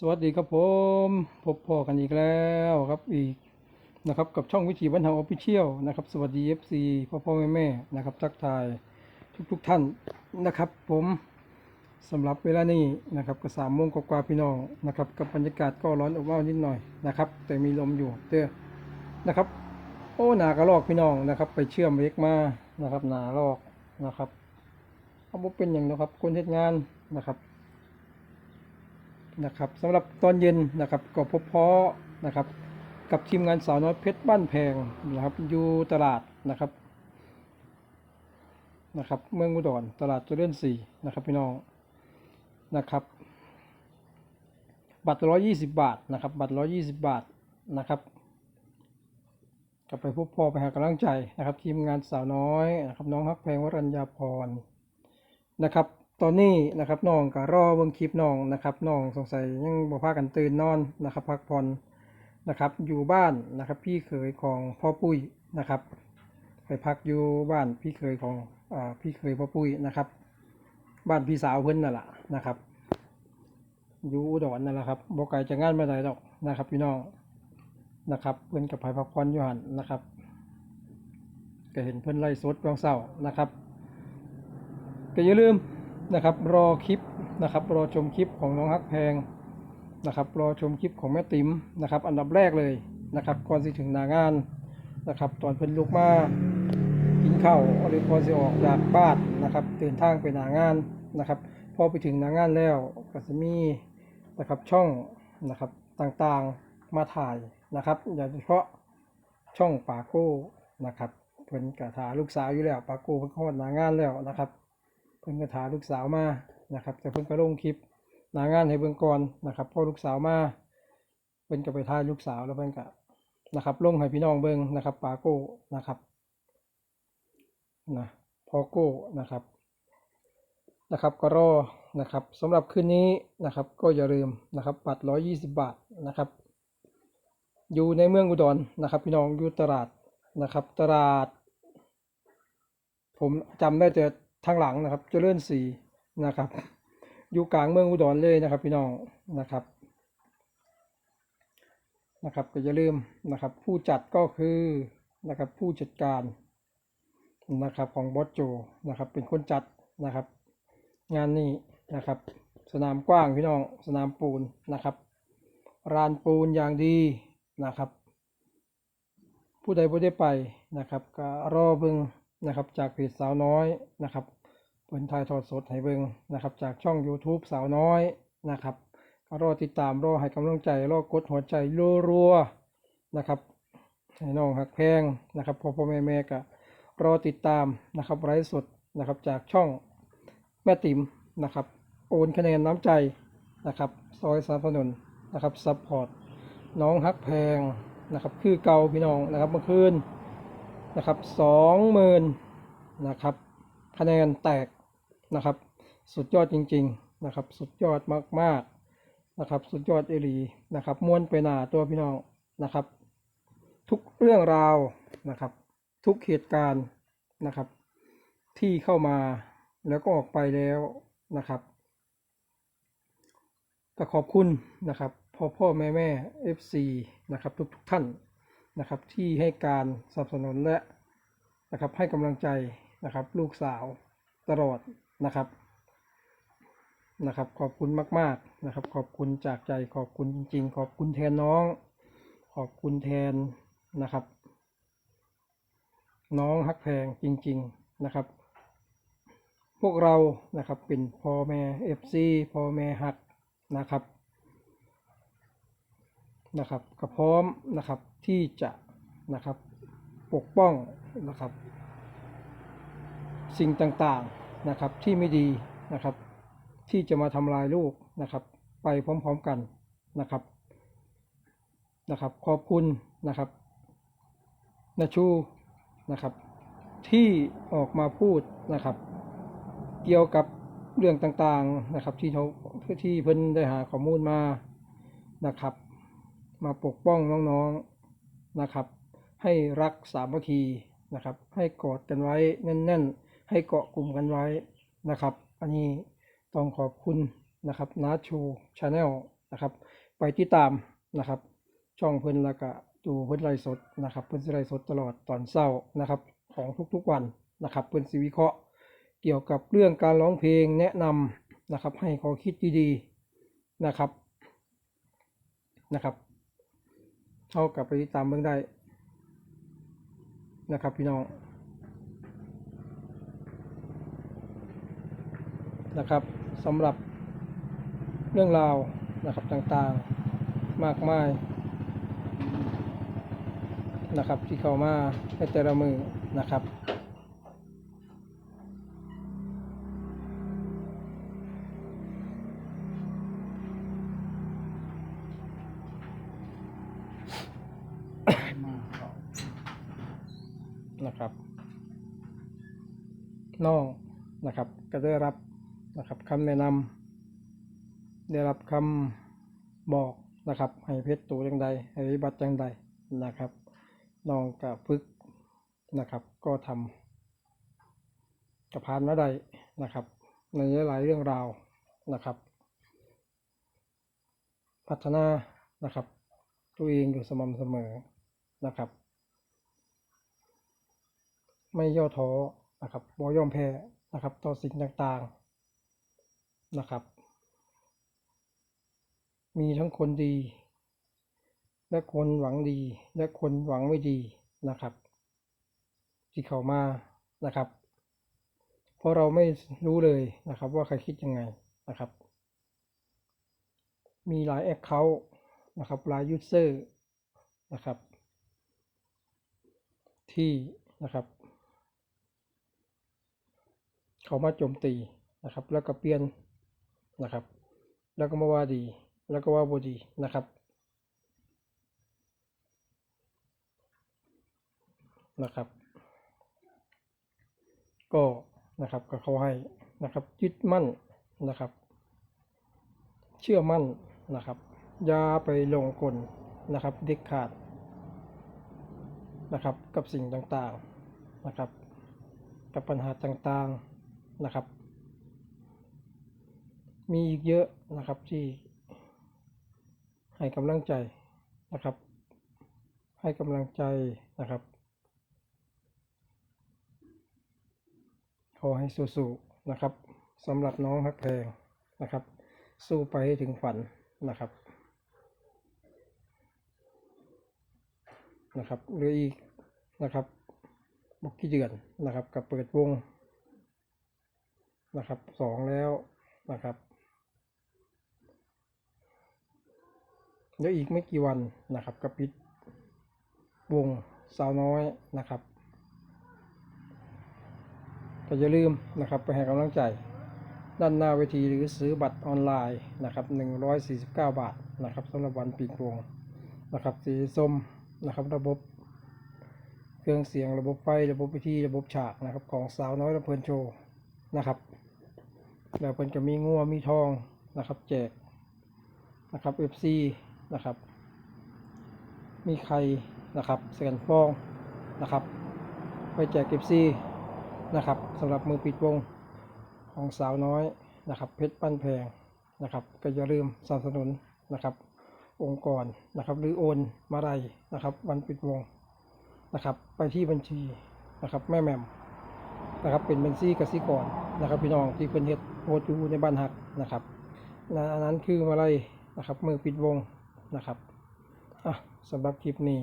สวัสดีครับผมพบพ่อกันอีกแล้วครับอีกนะครับกับช่องวิถีบันเทาออฟฟิเชียลนะครับสวัสดี FC พ่อพ่อแม่แม่นะครับทักทายทุกๆทท่านนะครับ ผมสำหรับเวลานี้นะครับก็สามโมงกว่าพี่น้องนะครับกับบรรยากาศก็ร้อนอบอ้าวนิดหน่อยนะครับแต่มีลมอยู่เด้อนะครับโอ้หนากระลอกพี่น้องนะครับ ไปเชื่อมเล็กมานะครับหนาลอกนะครับเอาบ่เป็นอย่างนะครับคนเฮ็ดงานนะครับ นะครับสำหรับตอนเย็นนะครับก็พบเพาะนะครับกับทีมงานสาวน้อยเพชรบ้านแพงนะครับอยู่ตลาดนะครับนะครับเมืองอุดรตลาดเจริญศรีนะครับพี่น้องนะครับ บัตรร้อยี่สิบบาทนะครับบัตรร้อยี่สิบบาทนะครับกลับไปพบพ่อไปหากำลังใจนะครับ ทีมงานสาวน้อยนะครับน้องฮักแพงวรัญญาพรนะครับ ตอนนี้นะครับน้องก็รอเบิ่งคลิปน้องนะครับน้องสงสัยยังบ่พากันตื่นนอนนะครับ พักผ่อนนะครับ อยู่บ้านนะครับพี่เขยของพ่อปุ้ยนะครับไปพักอยู่บ้านพี่เขยของอ่าพี่เขยพ่อปุ้ยนะครับ บ้านพี่สาวเพิ่นนั่นแหละนะครับอยู่อุดรนั่นแหละครับบ่ไกลจากงานมาไดดอกนะครับพี่น้องนะครับเพิ่นกับไปพักผ่อนอยู่หันนะครับก็เห็นเพิ่นไล่สดวางเสาร์นะครับก็อย่าลืม นะครับ รอคลิปนะครับ รอชมคลิปของน้องฮักแพงนะครับ รอชมคลิปของแม่ติ๋มนะครับ อันดับแรกเลยนะครับก่อนสิถึงหนางานนะครับ ตอนเพิ่นลุกมากินข้าวหรือพอสิออกจากบ้านนะครับเดินทางไปหนางานนะครับ พอไปถึงหนางานแล้วก็จะมีนะครับช่องนะครับต่างๆมาถ่ายนะครับโดยเฉพาะช่องปาโก้นะครับเพิ่นกะถาลูกสาวอยู่แล้วปาโก้เพิ่นเข้าหนางานแล้วนะครับ พิ่นก็ถาลูกสาวมานะครับ แต่เพิ่นก็ลงคลิปหนางานให้เบิ่งก่อนนะครับพอลูกสาวมาเพิ่นก็ไปถ่ายลูกสาวแล้วเพิ่นก็นะครับลงให้พี่น้องเบิ่งนะครับปาโก้นะครับนะพอโก้นะครับนะครับก็รอนะครับสำหรับคืนนี้นะครับก็อย่าลืมนะครับบัตร 120 บาทนะครับ อยู่ในเมืองอุดรนะครับ พี่น้องอยู่ตลาดนะครับ ตลาด ผมจำได้แต่ ทางหลังนะครับเจริญศรีนะครับ อยู่กลางเมืองอุดรเลยนะครับ พี่น้องนะครับนะครับก็อย่าลืมนะครับ ผู้จัดก็คือนะครับผู้จัดการนะครับของบอสโจนะครับเป็นคนจัดนะครับ งานนี้นะครับ สนามกว้างพี่น้องสนามปูนนะครับรานปูนอย่างดีนะครับ ผู้ใดบ่ได้ไปนะครับ ก็รอเบิ่ง นะครับ จากเพจสาวน้อยนะครับเพิ่นถ่ายทอดสดให้เบิงนะครับ จากช่อง YouTube สาวน้อยนะครับก็รอติดตามรอให้กำลังใจรอกดหัวใจรัวๆนะครับให้น้องหักแพงนะครับพ่อพ่อแม่แม่ก็รอติดตามนะครับไลฟ์สดนะครับจากช่องแม่ติ๋มนะครับโอนคะแนนน้ำใจนะครับซอยสนับสนุนนะครับซัพพอร์ตน้องฮักแพงนะครับคือเก่าพี่น้องนะครับเมื่อคืน นะครับสองหมื่นนะครับคะแนนแตกนะครับ สุดยอดจริง ๆนะครับ สุดยอดมากๆนะครับ สุดยอดเอหลีนะครับม้วนไปหนาตัวพี่น้องนะครับ ทุกเรื่องราวนะครับ ทุกเหตุการณ์นะครับ ที่เข้ามาแล้วก็ออกไปแล้วนะครับก็ขอบคุณนะครับพ่อพ่อแม่แม่ FC นะครับทุกทุกๆท่าน นะครับที่ให้การสนับสนุนและนะครับให้กำลังใจนะครับลูกสาวตลอดนะครับนะครับขอบคุณมาก ๆนะครับ ขอบคุณจากใจขอบคุณจริง ๆ ขอบคุณแทนน้อง ขอบคุณแทนนะครับ น้องฮักแพงจริง ๆนะครับ พวกเรานะครับเป็นพ่อแม่เอฟซีพ่อแม่ฮักนะครับ นะครับก็พร้อมนะครับที่จะนะครับปกป้องนะครับ สิ่งต่างๆนะครับที่ไม่ดีนะครับ ที่จะมาทำลายลูกนะครับ ไปพร้อมๆกันนะครับนะครับ ขอบคุณนะครับนาชูนะครับ ที่ออกมาพูดนะครับ เกี่ยวกับเรื่องต่างๆนะครับ ที่เขาที่เพิ่นได้หาข้อมูลมานะครับ มาปกป้องน้องๆนะครับ ให้รักสามัคคีนะครับ ให้กอดกันไว้แน่น ๆ ให้เกาะกลุ่มกันไว้นะครับ อันนี้ต้องขอบคุณนะครับนาชูชาแนลนะครับ ไปติดตามนะครับ ช่องเพิ่นล้วก็ดูเพิ่นไลสดนะครับ เพิ่นไลสดตลอดตอนเช้านะครับ ของทุกๆวันนะครับ เพิ่นสิวิเคราะห์ เกี่ยวกับเรื่องการร้องเพลงแนะนำนะครับ ให้ข้อคิดดีๆนะครับนะครับ เท่ากับไปติดตามเบิ่งได้นะครับพี่น้องนะครับสำหรับเรื่องราวนะครับต่างๆมากมายนะครับที่เข้ามาในแต่ละมือนะครับ นะครับน้องนะครับ ก็ได้รับนะครับคำแนะนำได้รับคำบอกนะครับ ให้เพชรตัวจังใดให้ปฏิบัติจังใดนะครับน้องกับพึกนะครับ ก็ทำกับพานมาได้นะครับ ในหลายๆเรื่องราวนะครับ พัฒนานะครับ ตัวเองอยู่สม่ำเสมอนะครับ ไม่ย่อท้อนะครับบ่ยอมแพ้นะครับ ต่อสิ่งต่างๆนะครับ มีทั้งคนดี และคนหวังดี และคนหวังไม่ดีนะครับ ที่เข้ามานะครับ เพราะเราไม่รู้เลยนะครับ ว่าใครคิดยังไงนะครับ มีหลายแอคเคาท์นะครับหลายยูเซอร์นะครับ ที่นะครับ เขามาโจมตีนะครับ แล้วก็เปลี่ยนนะครับ แล้วก็มาว่าดี แล้วก็ว่าบดีนะครับนะครับ ก็นะครับก็เขาให้นะครับยึดมั่นนะครับ เชื่อมั่นนะครับอย่าไปลงกลนะครับเด็ดขาดนะครับกับสิ่งต่างๆนะครับ กับปัญหาต่างๆ นะครับ มีอีกเยอะนะครับที่ให้กำลังใจนะครับ ให้กำลังใจนะครับ ขอให้สู้ๆนะครับสำหรับน้องฮักแพงนะครับ สู้ไปให้ถึงฝันนะครับนะครับเหลืออีกนะครับบกกี่เดือนนะครับกับเปิดวง นะครับสองแล้วนะครับเดี๋ยวอีกไม่กี่วันนะครับกับปิดวงสาวน้อยนะครับก็อย่าลืมนะครับไปให้กำลังใจ ด้านหน้าเวทีหรือซื้อบัตรออนไลน์นะครับ149 บาทนะครับสำหรับวันปีกวงนะครับสีส้มนะครับระบบ เครื่องเสียงระบบไฟระบบวิธีระบบฉากนะครับของสาวน้อยลำเพลินโชว์ นะครับแล้วเพิ่นจะมีงัวมีทองนะครับแจกนะครับ FC นะครับ มีไข่นะครับเสียนฟองนะครับ ไปแจก FC นะครับสำหรับมือปิดวงของสาวน้อยนะครับ เพชรปั้นแพงนะครับ ก็อย่าลืมสนับสนุนนะครับ องค์กรนะครับ หรือโอนมาไรนะครับ วันปิดวงนะครับ ไปที่บัญชีนะครับ แม่แม่มนะครับเป็นบัญชีกสิกร นะครับพี่น้องที่เพิ่นเฮ็ดโฮดอยู่ในบ้านหักนะครับและอันนั้นคืออะไรนะครับมือปิดวงนะครับอะสำหรับคลิปนี้